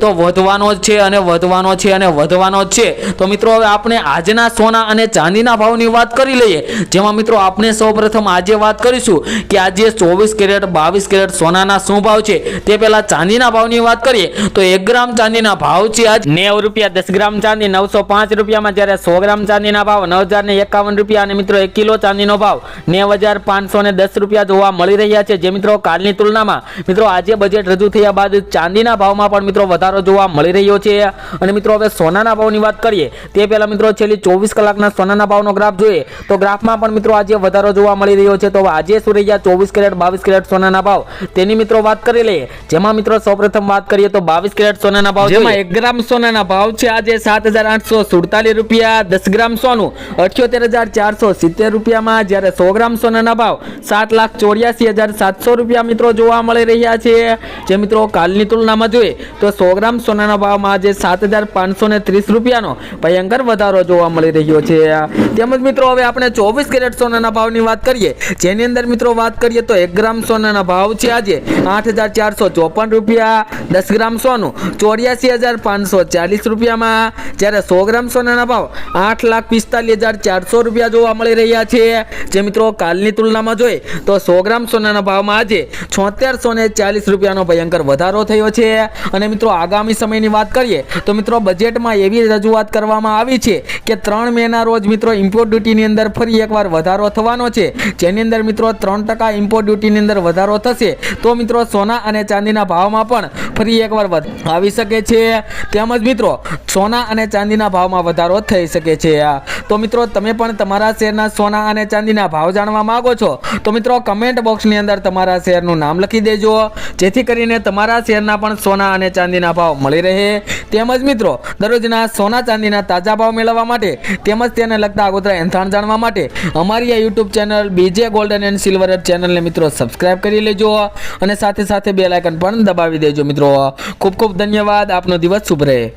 તો વધવાનો જ છે અને વધવાનો છે અને વધવાનો જ છે. તો મિત્રો, હવે આપણે આજના સોના અને ચાંદીના ભાવની વાત કરી લઈએ. જેમાં મિત્રો, આપણે સૌપ્રથમ આજે વાત કરીશું કે આજે ચોવીસ કેરેટ, બાવીસ કેરેટ સોનાના શું ભાવ છે? તે પહેલાં ચાંદીના ભાવની વાત કરીએ. તો એક ગ્રામ ચાંદીના ભાવ છે આજ નેવ રૂપિયા, દસ ગ્રામ ચાંદી, નવસો પાંચ રૂપિયામાં જ્યારે સો ગ્રામ ચાંદીના ભાવ, નવ હજાર ને એકાવન રૂપિયા અને મિત્રો, એક કિલો ચાંદીનો ભાવ નેવ હજાર પાંચસો ને દસ રૂપિયા જોવા મળી રહ્યા છે. જે મિત્રો, કાલની તુલનામાં મિત્રો, આજે બજેટ રજૂ થયા બાદ ચાંદીના ભાવમાં પણ મિત્રો વધારો જોવા મળી રહ્યો છે. અને મિત્રો, હવે સોનાના ભાવની વાત કરીએ, તે પહેલાં મિત્રો છેલ્લી ચોવીસ કલાકના સોનાના ભાવનો ગ્રાફ જોઈએ, તો ગ્રાફમાં પણ મિત્રો આજે વધારો જોવા મળી રહ્યો છે. તો આજે શું રહ્યા ચોવીસ કેરેટ, બાવીસ કેરેટ સોનાના ભાવ. તેની મિત્રો વાત કરી લઈએ. જેમાં મિત્રો સૌપ્રથમ વાત કરીએ તો બાવીસ કેરેટ સોનાના ભાવ જેમાં એક ગ્રામ સોનાના ભાવ છે આજે સાત હજાર આઠસો સુડતાલીસ રૂપિયા, દસ ગ્રામ સોનું, અઠ્યોતેર હજાર ચારસો સિત્તેર રૂપિયામાં, જ્યારે સો ગ્રામ સોનાના ભાવ સાત લાખ ચોર્યાસી હજાર સાતસો રૂપિયા મિત્રો જોવા મળી રહ્યા છે. જે મિત્રો કાલની તુલનામાં જોઈએ, તો સો ગ્રામ સોનાના ભાવમાં આજે સાત હજાર પાંચસો ને ત્રીસ રૂપિયાનો ભયંકર વધારો જોવા મળી રહ્યો છે. તેમજ મિત્રો, હવે આપણે ચોવીસ કેરેટ સોનાના ભાવની વાત કરીએ. જેની અંદર મિત્રો વાત કરીએ તો એક ગ્રામ સોનાના ભાવ છે આજે આઠ હજાર ચારસો ચોપન રૂપિયા, દસ ગ્રામ સોનું ચોર્યાસી હજાર પાંચસો ચાલીસ રૂપિયામાં. જ્યારે સો ગ્રામ સોનાના ભાવ આઠ લાખ પિસ્તાલીસ હજાર ચારસો રૂપિયા જોવા મળી રહ્યા છે. જે મિત્રો, કાલની તુલનામાં જોઈએ તો સો ગ્રામ સોનાના ભાવમાં આજે છોતેરસો ને ચાલીસ રૂપિયાનો ભયંકર વધારો થયો છે. અને મિત્રો આગામી સમયની વાત કરીએ, તો મિત્રો બજેટમાં એવી રજૂઆત કરવામાં આવી છે કે ત્રણ મેના રોજ મિત્રો ઇમ્પોર્ટ ડ્યુટીની અંદર ફરી એકવાર વધારો થવાનો છે. જેની અંદર મિત્રો, ત્રણ ટકા ઇમ્પોર્ટ ડ્યુટીની અંદર વધારો થશે. તો મિત્રો, સોના અને ચાંદીના ભાવમાં પણ ફરી એકવાર વધ- આવી શકે છે. તેમજ મિત્રો, સોના અને ચાંદીના ભાવમાં વધારો થઈ શકે છે. તો મિત્રો, તમે પણ તમારા શેરના સોના અને ચાંદીના ભાવ જાણવા માગો છો, તો મિત્રો કમેન્ટ બોક્સની અંદર તમારા શેરનું નામ લખી દેજો. જેથી કરીને તમારા શેરના પણ સોના અને ચાંદીના ભાવ મળી રહે. તેમજ મિત્રો, દરરોજના સોના, ચાંદીના તાજા ભાવ મેળવવા માટે તેમજ તેને લગતા આગોતરા એંધાણ જાણવા માટે અમારી આ યુટ્યુબ ચેનલ બીજે ગોલ્ડન એન્ડ સિલ્વર ચેનલને મિત્રો સબસ્ક્રાઇબ કરી લેજો અને સાથે સાથે બે લાયકન પણ દબાવી દેજો મિત્રો ખૂબ ખૂબ ધન્યવાદ. આપનો દિવસ શુભ રહે.